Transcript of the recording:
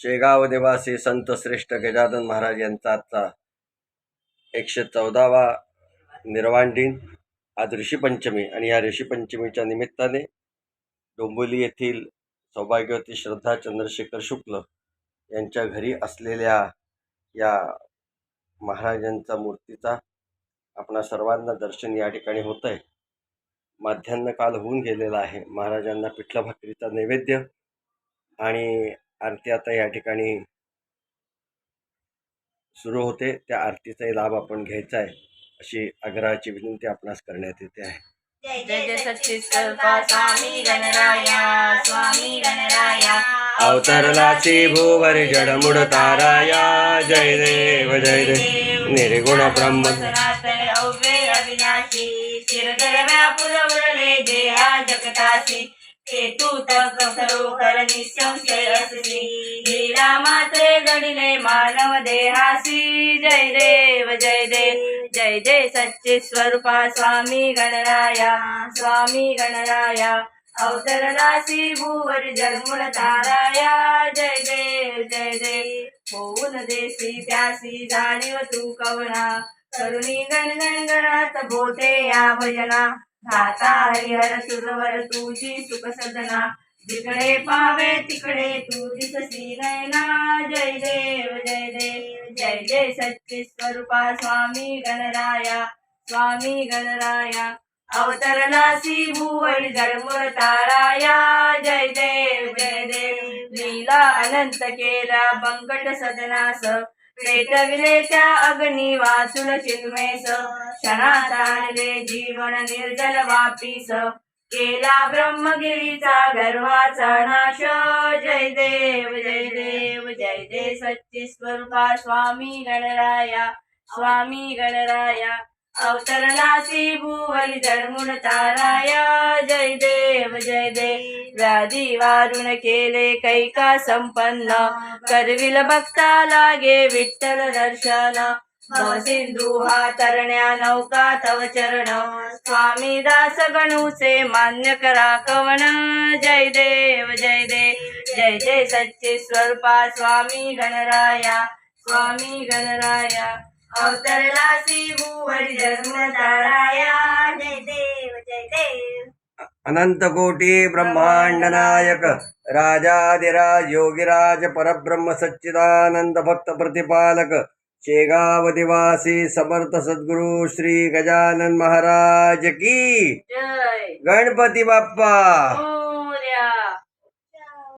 शेगाव निवासी संत श्रेष्ठ गजानन महाराज यांचा आजचा एकशे चौदावा निर्वाण दिन आज ऋषीपंचमी आणि या ऋषीपंचमीच्या निमित्ताने डोंबोली येथील सौभाग्यवती श्रद्धा चंद्रशेखर शुक्ल यांच्या घरी असलेल्या या महाराजांचा मूर्तीचा आपणा सर्वांना दर्शन या ठिकाणी होत आहे माध्यान्ह काल होऊन गेलेला आहे. महाराजांना पिठलं भाकरीचा नैवेद्य आणि आरती आता या ठिकाणी सुरू होते. त्या आरतीचाही लाभ आपण घ्यायचा आहे अशी आग्रहाची विनंती आपणास करण्यात येते आहे. जय जय सच्चिस्वरूपा स्वामी गणराया स्वामी गणराया. अवतरलाची भूवर जडमुड ताराया जय देव जय देव. निर्गुण ब्रह्म अविनाशी जगतासी ते खरोखर निसंशय असली. लीला मात्रे घडिले मानव देहासी. जय देव जय देव जय जय सच्चे स्वरूपा स्वामी गणराया स्वामी गणराया. अवतरलासी भूवर जन्मुळ ताराया. जय देव जय देव होऊन देसी त्यासी जाणीव तू कवना करुणी गणगण गणात भोते या भजना. धाता हरिहर सुरवर तुझी सुख सदना जिकडे पावे तिकडे तू दिससी नयना. जय देव जय देव जय जय सच्ची स्वरूपा. स्वामी गणराया स्वामी गणराया. अवतरलासी भुवरी जडमुर ताराया. जय देव जय देव. लीला अनंत केला बंकट सदनास. पेटविलेच्या अग्नी वासुन चिन्मेस क्षणात आणले जीवन निर्जल वापीस. केला ब्रह्मगिरीचा गर्वाचा नाश. जय देव जय देव जय देव सच्ची स्वरूपा स्वामी गणराया स्वामी गणराया. अवतरणाची भुवली जडमुड ताराया जय देव जय देव. व्याधी वारुण केले कैका संपन्न. करविल भक्ता लागे विठ्ठल दर्शन. सिंधू हा तरण्या नौका तव चरण. स्वामी दास गणूचे मान्य करा कवण. जय देव जय देव. जय जय सच्चे स्वरूपा स्वामी गणराया स्वामी गणराया. अवतरलासी भुवरी जन्म ताराया जय देव जय देव. अनंत कोटी ब्रह्मांड नायक राजाधिराज योगिराज परब्रह्म सच्चिदानंद भक्त प्रतिपालक शेगाव निवासी समर्थ सद्गुरु श्री गजानन महाराज की. गणपती बाप्पा. मोरया